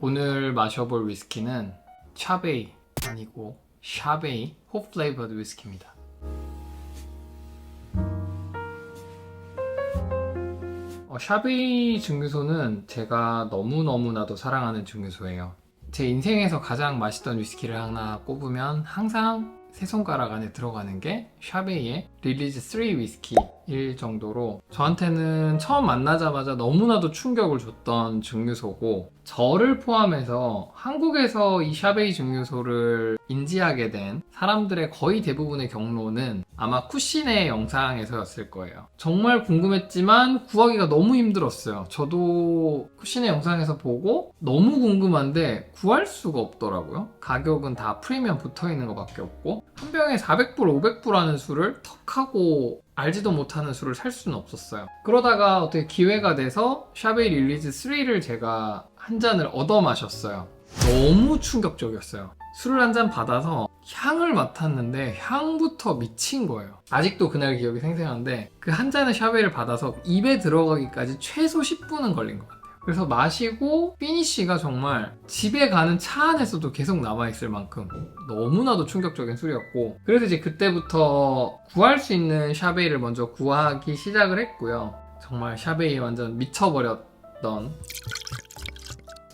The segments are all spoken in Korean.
오늘 마셔볼 위스키는 차베이 아니고 샤베이 홉 플레이버드 위스키입니다. 어, 샤베이 증류소는 제가 너무너무나도 사랑하는 증류소예요. 제 인생에서 가장 맛있던 위스키를 하나 꼽으면 항상 세 손가락 안에 들어가는 게 샤베이의 릴리즈 3 위스키 일 정도로 저한테는 처음 만나자마자 너무나도 충격을 줬던 증류소고 저를 포함해서 한국에서 이 샤베이 증류소를 인지하게 된 사람들의 거의 대부분의 경로는 아마 쿠시네 영상에서였을 거예요. 정말 궁금했지만 구하기가 너무 힘들었어요. 저도 쿠시네 영상에서 보고 너무 궁금한데 구할 수가 없더라고요. 가격은 다 프리미엄 붙어 있는 것밖에 없고 한 병에 400불, 500불 하는 술을 턱하고 알지도 못하는 술을 살 수는 없었어요. 그러다가 어떻게 기회가 돼서 샤베이 릴리즈 3를 제가 한 잔을 얻어 마셨어요. 너무 충격적이었어요. 술을 한 잔 받아서 향을 맡았는데 향부터 미친 거예요. 아직도 그날 기억이 생생한데 그 한 잔의 샤베이를 받아서 입에 들어가기까지 최소 10분은 걸린 것 같아요. 그래서 마시고 피니쉬가 정말 집에 가는 차 안에서도 계속 남아있을 만큼 너무나도 충격적인 술이었고 그래서 이제 그때부터 구할 수 있는 샤베이를 먼저 구하기 시작을 했고요. 정말 샤베이 완전 미쳐버렸던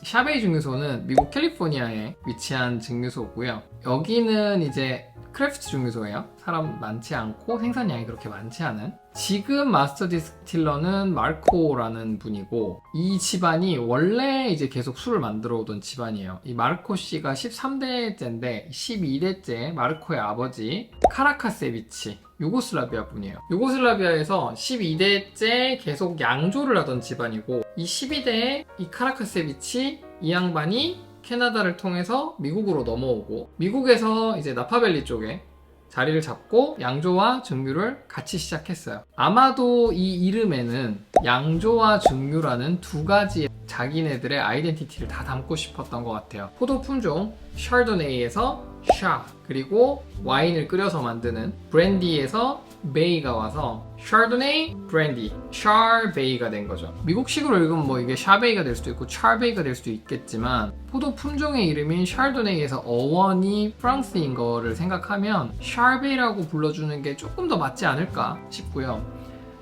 샤베이 증류소는 미국 캘리포니아에 위치한 증류소고요. 여기는 이제 크래프트 증류소예요. 사람 많지 않고 생산량이 그렇게 많지 않은. 지금 마스터 디스틸러는 마르코라는 분이고 이 집안이 원래 이제 계속 술을 만들어 오던 집안이에요. 이 마르코 씨가 13대째인데 12대째 마르코의 아버지 카라카세비치 유고슬라비아 분이에요. 유고슬라비아에서 12대째 계속 양조를 하던 집안이고 이 12대에 이 카라카세비치 이 양반이 캐나다를 통해서 미국으로 넘어오고 미국에서 이제 나파밸리 쪽에 자리를 잡고 양조와 증류를 같이 시작했어요. 아마도 이 이름에는 양조와 증류라는 두 가지 자기네들의 아이덴티티를 다 담고 싶었던 것 같아요. 포도 품종 샤르도네이에서 샤 그리고 와인을 끓여서 만드는 브랜디에서 베이가 와서 샤르도네이 브랜디 샤베이가 된 거죠. 미국식으로 읽으면 뭐 이게 샤베이가 될 수도 있고 차베이가 될 수도 있겠지만 포도 품종의 이름인 샤르도네이에서 어원이 프랑스인 거를 생각하면 샤베이라고 불러주는 게 조금 더 맞지 않을까 싶고요.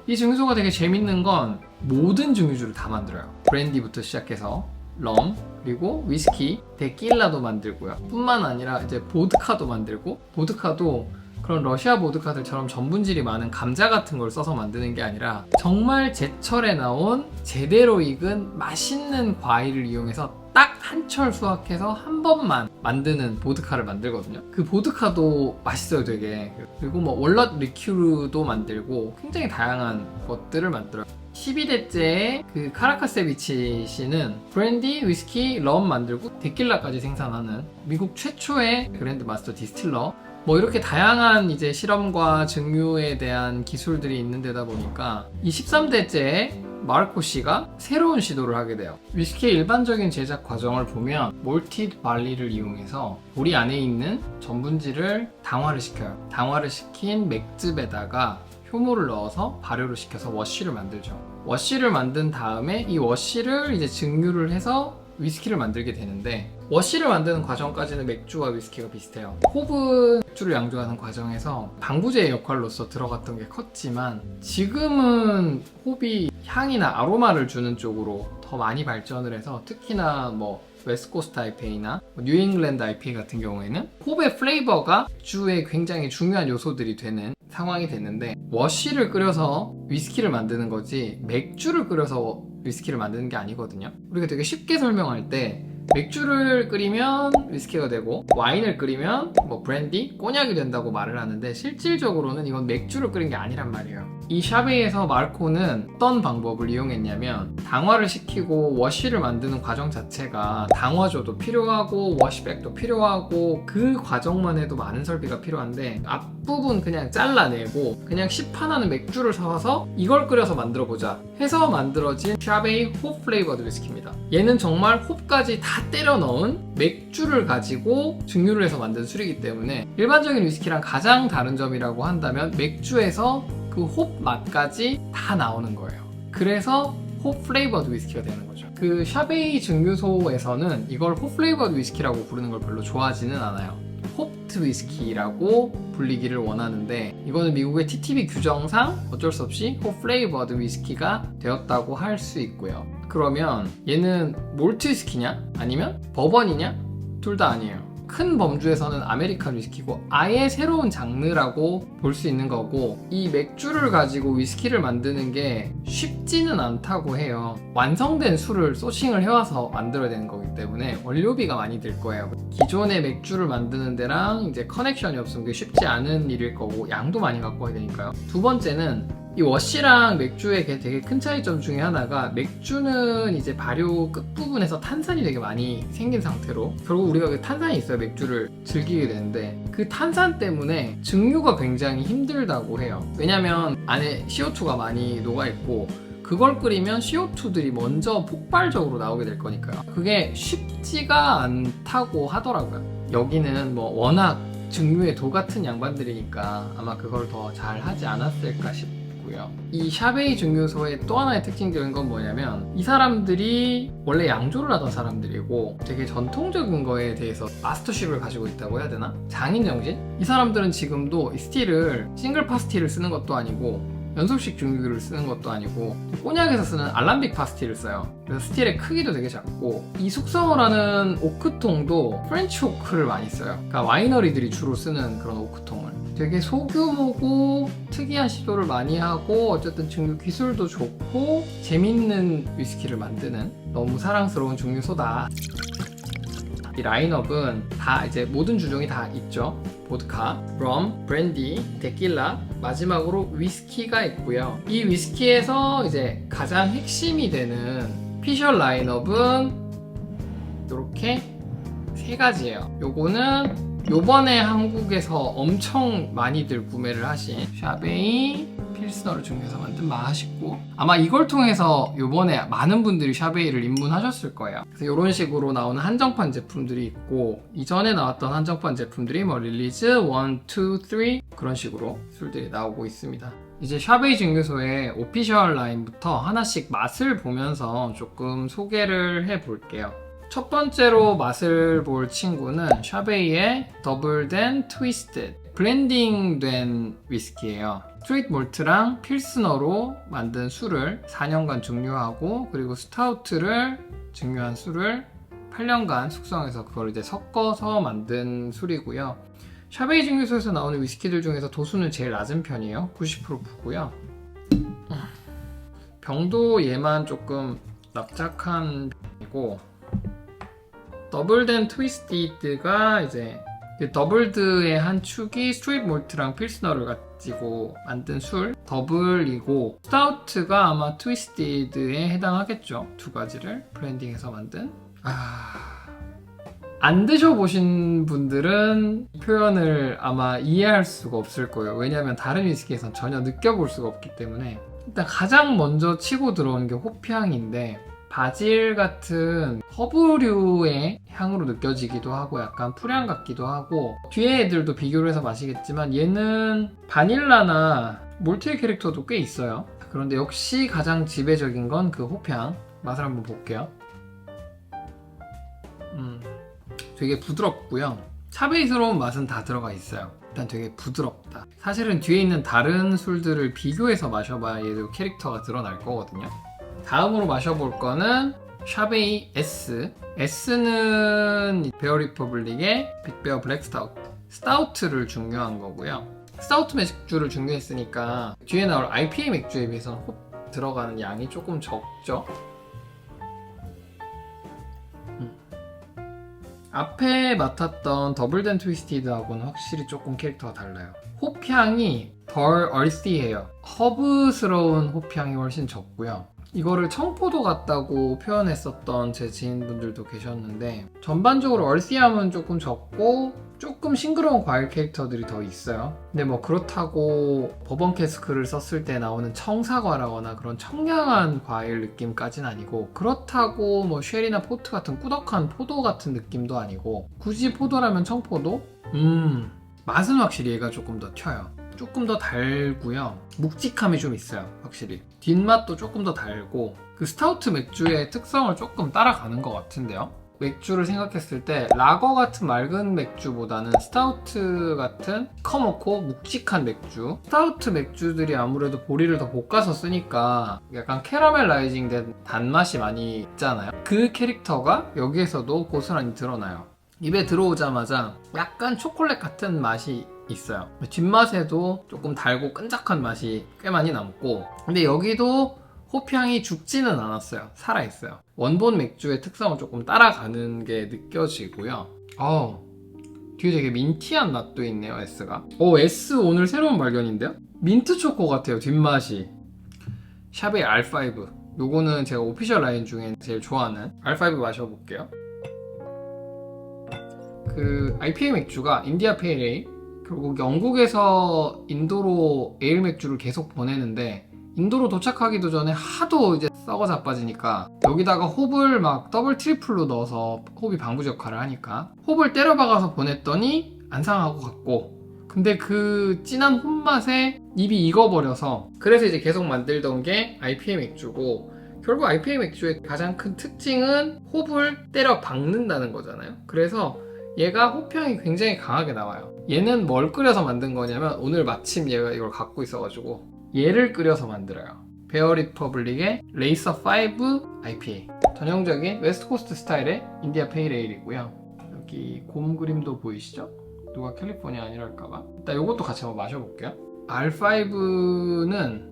이 증류소가 되게 재밌는 건 모든 증류주를 다 만들어요. 브랜디부터 시작해서 럼 그리고 위스키, 데킬라도 만들고요. 뿐만 아니라 이제 보드카도 만들고 보드카도 그런 러시아 보드카들처럼 전분질이 많은 감자 같은 걸 써서 만드는 게 아니라 정말 제철에 나온 제대로 익은 맛있는 과일을 이용해서 딱 한 철 수확해서 한 번만 만드는 보드카를 만들거든요. 그 보드카도 맛있어요, 되게. 그리고 뭐 월넛 리큐르도 만들고 굉장히 다양한 것들을 만들어요. 12대째 그 카라카세비치 씨는 브랜디, 위스키, 럼 만들고 데킬라까지 생산하는 미국 최초의 그랜드 마스터 디스틸러 뭐 이렇게 다양한 이제 실험과 증류에 대한 기술들이 있는 데다 보니까 이 13대째 마르코 씨가 새로운 시도를 하게 돼요. 위스키의 일반적인 제작 과정을 보면 몰티드 발리를 이용해서 우리 안에 있는 전분지를 당화를 시켜요. 당화를 시킨 맥즙에다가 효모를 넣어서 발효를 시켜서 워시를 만들죠. 워시를 만든 다음에 이 워시를 이제 증류를 해서 위스키를 만들게 되는데 워시를 만드는 과정까지는 맥주와 위스키가 비슷해요. 홉은 맥주를 양조하는 과정에서 방부제 역할로서 들어갔던 게 컸지만 지금은 홉이 향이나 아로마를 주는 쪽으로 더 많이 발전을 해서 특히나 뭐 웨스코스트 IPA나 뭐 뉴잉글랜드 IPA 같은 경우에는 홉의 플레이버가 맥주의 굉장히 중요한 요소들이 되는 상황이 됐는데 워시를 끓여서 위스키를 만드는 거지 맥주를 끓여서 위스키를 만드는 게 아니거든요. 우리가 되게 쉽게 설명할 때 맥주를 끓이면 위스키가 되고 와인을 끓이면 뭐 브랜디, 꼬냑이 된다고 말을 하는데 실질적으로는 이건 맥주를 끓인 게 아니란 말이에요. 이 샤베이에서 마르코는 어떤 방법을 이용했냐면 당화를 시키고 워시를 만드는 과정 자체가 당화조도 필요하고 워시백도 필요하고 그 과정만 해도 많은 설비가 필요한데 앞부분 그냥 잘라내고 그냥 시판하는 맥주를 사와서 이걸 끓여서 만들어 보자 해서 만들어진 샤베이 홉 플레이버드 위스키입니다. 얘는 정말 홉까지 다 때려 넣은 맥주를 가지고 증류를 해서 만든 술이기 때문에 일반적인 위스키랑 가장 다른 점이라고 한다면 맥주에서 그 홉 맛까지 다 나오는 거예요. 그래서 홉 플레이버드 위스키가 되는 거죠. 그 샤베이 증류소에서는 이걸 홉 플레이버드 위스키라고 부르는 걸 별로 좋아하지는 않아요. 홉트 위스키라고 불리기를 원하는데 이거는 미국의 TTB 규정상 어쩔 수 없이 홉 플레이버드 위스키가 되었다고 할 수 있고요. 그러면 얘는 몰트 위스키냐? 아니면 버번이냐? 둘 다 아니에요. 큰 범주에서는 아메리칸 위스키고 아예 새로운 장르라고 볼 수 있는 거고 이 맥주를 가지고 위스키를 만드는 게 쉽지는 않다고 해요. 완성된 술을 소싱을 해와서 만들어야 되는 거기 때문에 원료비가 많이 들 거예요. 기존의 맥주를 만드는 데랑 이제 커넥션이 없으면 쉽지 않은 일일 거고 양도 많이 갖고 와야 되니까요. 두 번째는 이 워시랑 맥주의 게 되게 큰 차이점 중에 하나가 맥주는 이제 발효 끝부분에서 탄산이 되게 많이 생긴 상태로 결국 우리가 그 탄산이 있어야 맥주를 즐기게 되는데 그 탄산 때문에 증류가 굉장히 힘들다고 해요. 왜냐면 안에 CO2가 많이 녹아있고 그걸 끓이면 CO2들이 먼저 폭발적으로 나오게 될 거니까요. 그게 쉽지가 않다고 하더라고요. 여기는 뭐 워낙 증류의 도 같은 양반들이니까 아마 그걸 더 잘 하지 않았을까 싶어요. 이 샤베이 증류소의 또 하나의 특징적인 건 뭐냐면 이 사람들이 원래 양조를 하던 사람들이고 되게 전통적인 거에 대해서 마스터십을 가지고 있다고 해야 되나? 장인 정신? 이 사람들은 지금도 이 스틸을 싱글 파스티를 쓰는 것도 아니고 연속식 증류기를 쓰는 것도 아니고 꼬냑에서 쓰는 알람빅 파스티를 써요. 그래서 스틸의 크기도 되게 작고 이 숙성을 하는 오크통도 프렌치 오크를 많이 써요. 그러니까 와이너리들이 주로 쓰는 그런 오크통을. 되게 소규모고 특이한 시도를 많이 하고 어쨌든 증류 기술도 좋고 재밌는 위스키를 만드는 너무 사랑스러운 증류소다. 이 라인업은 다 이제 모든 주종이 다 있죠. 보드카, 럼, 브랜디, 데킬라, 마지막으로 위스키가 있고요. 이 위스키에서 이제 가장 핵심이 되는 피셜 라인업은 이렇게 세 가지예요. 요거는 요번에 한국에서 엄청 많이들 구매를 하신 샤베이 필스너를 중에서 만든 맛있고 아마 이걸 통해서 요번에 많은 분들이 샤베이를 입문하셨을 거예요. 그래서 이런 식으로 나오는 한정판 제품들이 있고 이전에 나왔던 한정판 제품들이 뭐 릴리즈 1, 2, 3 그런 식으로 술들이 나오고 있습니다. 이제 샤베이 증류소의 오피셜 라인부터 하나씩 맛을 보면서 조금 소개를 해 볼게요. 첫 번째로 맛을 볼 친구는 샤베이의 더블된 트위스트 블렌딩된 위스키예요. 스트레이트 몰트랑 필스너로 만든 술을 4년간 증류하고 그리고 스타우트를 증류한 술을 8년간 숙성해서 그걸 이제 섞어서 만든 술이고요. 샤베이 증류소에서 나오는 위스키들 중에서 도수는 제일 낮은 편이에요. 90% 부고요. 병도 얘만 조금 납작한 편이고 더블된 트위스티드가 이제 그 더블드의 한 축이 스트레이트 몰트랑 필스너를 가지고 만든 술 더블이고 스타우트가 아마 트위스티드에 해당하겠죠. 두 가지를 브랜딩해서 만든. 아... 안 드셔보신 분들은 표현을 아마 이해할 수가 없을 거예요. 왜냐하면 다른 위스키에선 전혀 느껴볼 수가 없기 때문에. 일단 가장 먼저 치고 들어오는 게 호피향인데 바질 같은 허브류의 향으로 느껴지기도 하고 약간 풀향 같기도 하고 뒤에 애들도 비교를 해서 마시겠지만 얘는 바닐라나 몰트의 캐릭터도 꽤 있어요. 그런데 역시 가장 지배적인 건 그 호향. 맛을 한번 볼게요. 음, 되게 부드럽고요. 차베이스러운 맛은 다 들어가 있어요. 일단 되게 부드럽다. 사실은 뒤에 있는 다른 술들을 비교해서 마셔봐야 얘도 캐릭터가 드러날 거거든요 다음으로 마셔볼 거는 샤베이 S. S는 베어 리퍼블릭의 빅베어 블랙 스타우트. 스타우트를 중요한 거고요. 스타우트 맥주를 중요했으니까 뒤에 나올 IPA 맥주에 비해서는 홉 들어가는 양이 조금 적죠. 음. 앞에 맡았던 더블덴 트위스티드하고는 확실히 조금 캐릭터가 달라요. 홉향이 덜 얼씨해요. 허브스러운 홉향이 훨씬 적고요. 이거를 청포도 같다고 표현했었던 제 지인분들도 계셨는데 전반적으로 얼씨함은 조금 적고 조금 싱그러운 과일 캐릭터들이 더 있어요. 근데 뭐 그렇다고 버번 캐스크를 썼을 때 나오는 청사과라거나 그런 청량한 과일 느낌까지는 아니고 그렇다고 뭐 쉘이나 포트 같은 꾸덕한 포도 같은 느낌도 아니고 굳이 포도라면 청포도? 음 맛은 확실히 얘가 조금 더 튀어요. 조금 더 달고요. 묵직함이 좀 있어요, 확실히. 뒷맛도 조금 더 달고 그 스타우트 맥주의 특성을 조금 따라가는 것 같은데요. 맥주를 생각했을 때 라거 같은 맑은 맥주보다는 스타우트 같은 커먹고 묵직한 맥주. 스타우트 맥주들이 아무래도 보리를 더 볶아서 쓰니까 약간 캐러멜라이징 된 단맛이 많이 있잖아요. 그 캐릭터가 여기에서도 고스란히 드러나요. 입에 들어오자마자 약간 초콜릿 같은 맛이 있어요 뒷맛에도 조금 달고 끈적한 맛이 꽤 많이 남고 근데 여기도 호피향이 죽지는 않았어요. 살아있어요. 원본 맥주의 특성을 조금 따라가는 게 느껴지고요. 어, 뒤에 되게 민티한 맛도 있네요, S가. 오, S 오늘 새로운 발견인데요? 민트 초코 같아요, 뒷맛이. 샵의 R5. 요거는 제가 오피셜 라인 중에 제일 좋아하는 R5 마셔볼게요. 그 IPA 맥주가 인디아 페일에일 결국 영국에서 인도로 에일 맥주를 계속 보내는데 인도로 도착하기도 전에 하도 이제 썩어 자빠지니까 여기다가 홉을 막 더블 트리플로 넣어서 홉이 방부제 역할을 하니까 홉을 때려 박아서 보냈더니 안 상하고 갔고 근데 그 진한 홉맛에 입이 익어버려서 그래서 이제 계속 만들던 게 IPA 맥주고 결국 IPA 맥주의 가장 큰 특징은 홉을 때려 박는다는 거잖아요. 그래서 얘가 호평이 굉장히 강하게 나와요 얘는 뭘 끓여서 만든 거냐면 오늘 마침 얘가 이걸 갖고 있어가지고 얘를 끓여서 만들어요. 베어 리퍼블릭의 레이서 5 IPA. 전형적인 웨스트 코스트 스타일의 인디아 페일 에일이고요. 여기 곰 그림도 보이시죠? 누가 캘리포니아 아니랄까봐. 일단 이것도 같이 한번 마셔볼게요. R5는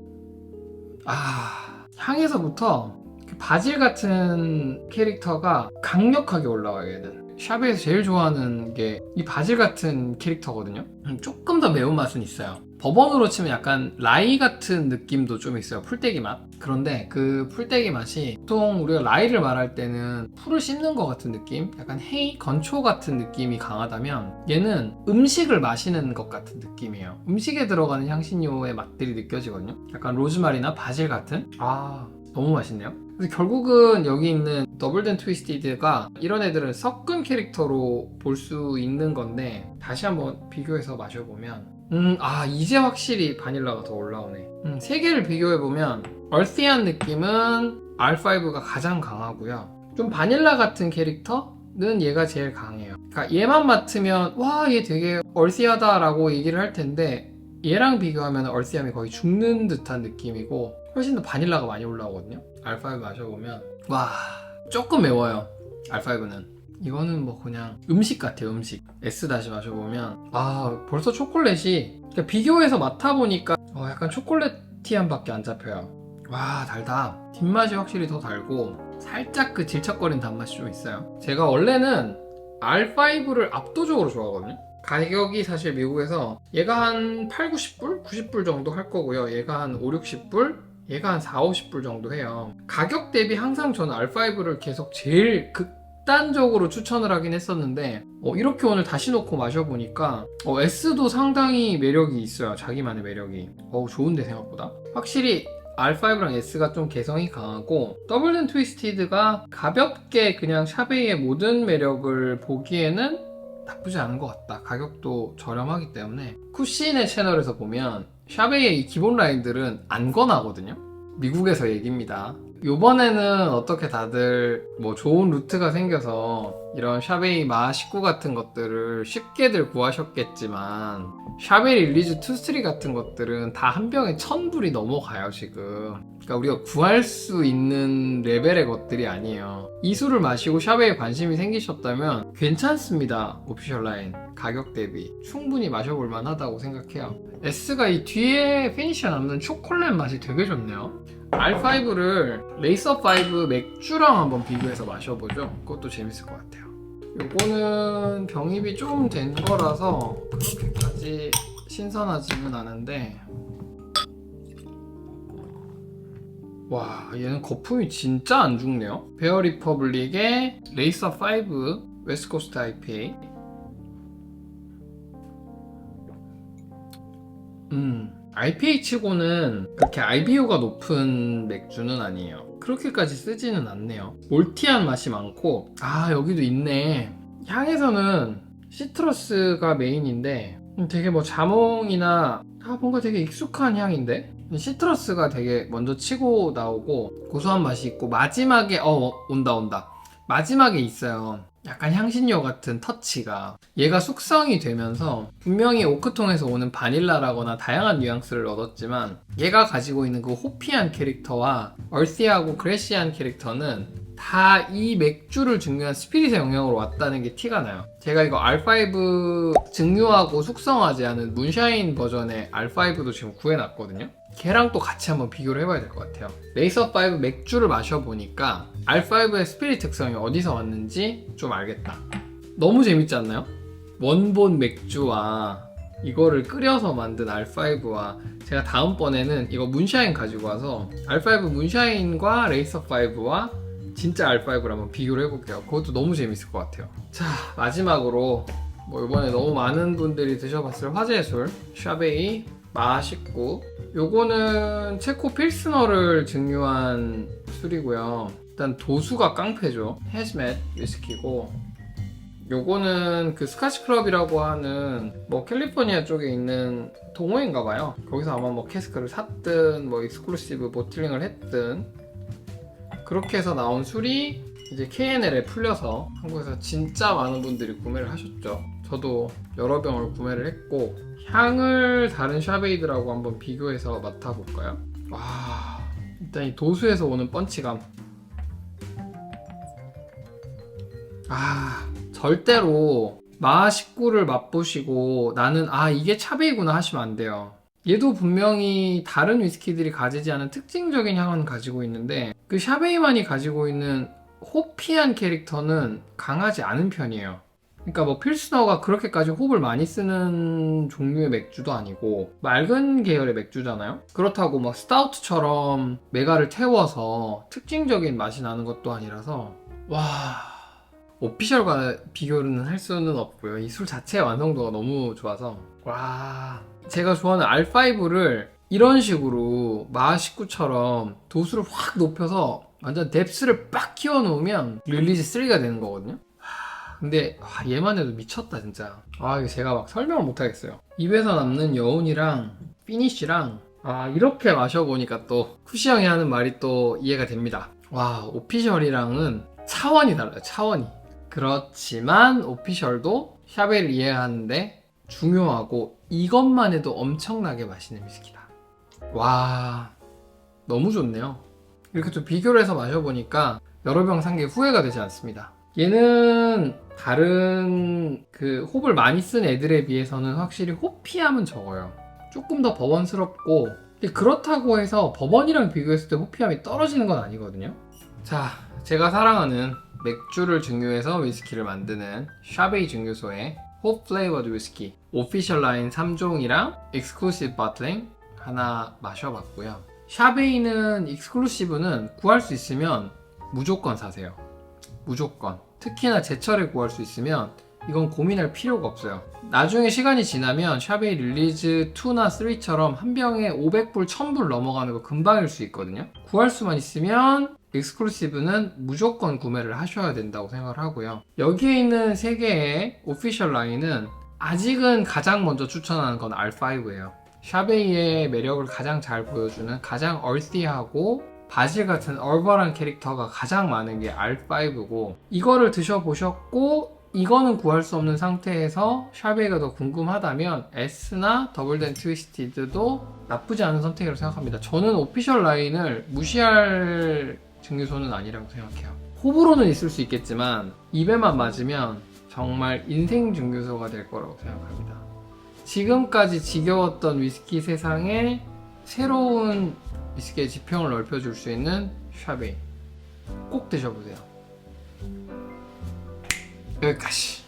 아 향에서부터 그 바질 같은 캐릭터가 강력하게 올라와요 얘는. 샵에서 제일 좋아하는 게 이 바질 같은 캐릭터거든요. 음, 조금 더 매운맛은 있어요. 버번으로 치면 약간 라이 같은 느낌도 좀 있어요. 풀떼기 맛. 그런데 그 풀떼기 맛이 보통 우리가 라이를 말할 때는 풀을 씹는 것 같은 느낌? 약간 헤이, 건초 같은 느낌이 강하다면 얘는 음식을 마시는 것 같은 느낌이에요. 음식에 들어가는 향신료의 맛들이 느껴지거든요. 약간 로즈마리나 바질 같은? 아, 너무 맛있네요. 그래서 결국은 여기 있는 더블덴 트위스티드가 이런 애들은 섞은 캐릭터로 볼 수 있는 건데 다시 한번 비교해서 마셔보면 음, 아, 이제 확실히 바닐라가 더 올라오네. 음, 세 개를 비교해보면, 얼티한 느낌은 R5가 가장 강하고요. 좀 바닐라 같은 캐릭터는 얘가 제일 강해요. 그러니까 얘만 맡으면, 와, 얘 되게 얼티하다 라고 얘기를 할 텐데, 얘랑 비교하면 얼티함이 거의 죽는 듯한 느낌이고, 훨씬 더 바닐라가 많이 올라오거든요. R5 마셔보면, 와, 조금 매워요. R5는. 이거는 뭐 그냥 음식 같아요 음식 S 다시 마셔보면 아 벌써 초콜릿이 그러니까 비교해서 맡아보니까 어, 약간 초콜릿티한 밖에 안 잡혀요 와 달다 뒷맛이 확실히 더 달고 살짝 그 질척거린 단맛이 좀 있어요 제가 원래는 R5를 압도적으로 좋아하거든요 가격이 사실 미국에서 얘가 한 8, 90불? 90불 정도 할 거고요 얘가 한 5, 60불? 얘가 한 4, 50불 정도 해요. 가격 대비 항상 저는 R5를 계속 제일 극 극단적으로 추천을 하긴 했었는데 어, 이렇게 오늘 다시 놓고 마셔보니까 어, S도 상당히 매력이 있어요. 자기만의 매력이. 어 좋은데 생각보다. 확실히 R5랑 S가 좀 개성이 강하고 더블덴 트위스티드가 가볍게 그냥 샤베이의 모든 매력을 보기에는 나쁘지 않은 것 같다. 가격도 저렴하기 때문에. 쿠신의 채널에서 보면 이 기본 라인들은 안 권하거든요. 미국에서 얘기입니다 요번에는 어떻게 다들 뭐 좋은 루트가 생겨서 이런 샤베이 마 식구 같은 것들을 쉽게들 구하셨겠지만 샤베이 릴리즈 투스트리 같은 것들은 다 한 병에 천 불이 넘어가요 지금. 그러니까 우리가 구할 수 있는 레벨의 것들이 아니에요. 이 술을 마시고 샤베이에 관심이 생기셨다면 괜찮습니다 오피셜 라인. 가격 대비. 충분히 마셔볼 만하다고 생각해요. S가 이 뒤에 피니쉬 남는 초콜릿 맛이 되게 좋네요 R5를 레이서5 맥주랑 한번 비교해서 마셔보죠. 그것도 재밌을 것 같아요. 요거는 병입이 좀 된 거라서 그렇게까지 신선하지는 않은데 와 얘는 거품이 진짜 안 죽네요. 베어 리퍼블릭의 레이서5 웨스코스트 IPA 음 IPA 치고는 그렇게 IBU가 높은 맥주는 아니에요. 그렇게까지 쓰지는 않네요. 몰티한 맛이 많고, 아, 여기도 있네. 향에서는 시트러스가 메인인데, 음, 되게 뭐 자몽이나 아 뭔가 되게 익숙한 향인데 시트러스가 되게 먼저 치고 나오고 고소한 맛이 있고 마지막에 어 온다 온다 마지막에 있어요 약간 향신료 같은 터치가 얘가 숙성이 되면서 분명히 오크통에서 오는 바닐라라거나 다양한 뉘앙스를 얻었지만 얘가 가지고 있는 그 호피한 캐릭터와 얼시하고 그레시한 캐릭터는 다 이 맥주를 증류한 스피릿의 영향으로 왔다는 게 티가 나요. 제가 이거 R5 증류하고 숙성하지 않은 문샤인 버전의 R5도 지금 구해놨거든요. 걔랑 또 같이 한번 비교를 해봐야 될 것 같아요. 레이서5 맥주를 마셔보니까 R5의 스피릿 특성이 어디서 왔는지 좀 알겠다. 너무 재밌지 않나요? 원본 맥주와 이거를 끓여서 만든 R5와 제가 다음번에는 이거 문샤인 가지고 와서 R5 문샤인과 레이서5와 진짜 R5를 한번 비교를 해볼게요. 그것도 너무 재밌을 것 같아요. 자, 마지막으로 뭐 이번에 너무 많은 분들이 드셔봤을 화제의 술 샤베이 맛있고 요거는 체코 필스너를 증류한 술이고요. 일단 도수가 깡패죠. 헤즈맷 위스키고 요거는 그 스카치 클럽이라고 하는 뭐 캘리포니아 쪽에 있는 동호회인가 봐요. 거기서 아마 뭐 캐스크를 샀든 뭐 익스클루시브 보틀링을 했든 그렇게 해서 나온 술이 이제 KNL에 풀려서 한국에서 진짜 많은 분들이 구매를 하셨죠. 저도 여러 병을 구매를 했고 향을 다른 샤베이드라고 한번 비교해서 맡아볼까요? 와 일단 이 도수에서 오는 펀치감 아 절대로 마식구를 맛보시고 나는 아 이게 차베이구나 하시면 안 돼요. 얘도 분명히 다른 위스키들이 가지지 않은 특징적인 향은 가지고 있는데 그 샤베이만이 가지고 있는 호피한 캐릭터는 강하지 않은 편이에요. 그러니까 뭐 필스너가 그렇게까지 홉을 많이 쓰는 종류의 맥주도 아니고 맑은 계열의 맥주잖아요. 그렇다고 막 스타우트처럼 메가를 태워서 특징적인 맛이 나는 것도 아니라서 와 오피셜과 비교는 할 수는 없고요. 이 술 자체의 완성도가 너무 좋아서 와 제가 좋아하는 R5를 이런 식으로 마식구처럼 도수를 확 높여서 완전 뎁스를 빡 키워 놓으면 릴리즈 3가 되는 거거든요. 하, 근데 와, 얘만 해도 미쳤다 진짜. 아 이거 제가 막 설명을 못 하겠어요. 입에서 남는 여운이랑 피니쉬랑 아 이렇게 마셔보니까 또 쿠시 형이 하는 말이 또 이해가 됩니다. 와 오피셜이랑은 차원이 달라요 차원이. 그렇지만 오피셜도 샤베를 이해하는데 중요하고 이것만 해도 엄청나게 맛있는 위스키다. 와 너무 좋네요. 이렇게 좀 비교를 해서 마셔보니까 여러 병 산 게 후회가 되지 않습니다. 얘는 다른 그 홉을 많이 쓴 애들에 비해서는 확실히 호피함은 적어요. 조금 더 버번스럽고 근데 그렇다고 해서 버번이랑 비교했을 때 호피함이 떨어지는 건 아니거든요. 자, 제가 사랑하는 맥주를 증류해서 위스키를 만드는 샤베이 증류소의 홉 플레이버드 위스키 오피셜 라인 3종이랑 익스클루시브 바틀링 하나 마셔봤고요. 샤베이는 익스클루시브는 구할 수 있으면 무조건 사세요. 무조건. 특히나 제철에 구할 수 있으면 이건 고민할 필요가 없어요. 나중에 시간이 지나면 샤베이 릴리즈 2나 3처럼 한 병에 500불, 1000불 넘어가는 거 금방일 수 있거든요. 구할 수만 있으면 익스클루시브는 무조건 구매를 하셔야 된다고 생각을 하고요. 여기에 있는 세 개의 오피셜 라인은 아직은 가장 먼저 추천하는 건 R5예요. 샤베이의 매력을 가장 잘 보여주는 가장 얼티하고 바질 같은 얼벌한 캐릭터가 가장 많은 게 R5고 이거를 드셔보셨고 이거는 구할 수 없는 상태에서 샤베이가 더 궁금하다면 S나 더블덴 트위스티드도 나쁘지 않은 선택이라고 생각합니다. 저는 오피셜 라인을 무시할 증류소는 아니라고 생각해요. 호불호는 있을 수 있겠지만 입에만 맞으면 정말 인생 증류소가 될 거라고 생각합니다. 지금까지 지겨웠던 위스키 세상에 새로운 위스키의 지평을 넓혀줄 수 있는 샤베이 꼭 드셔보세요. 여기까지.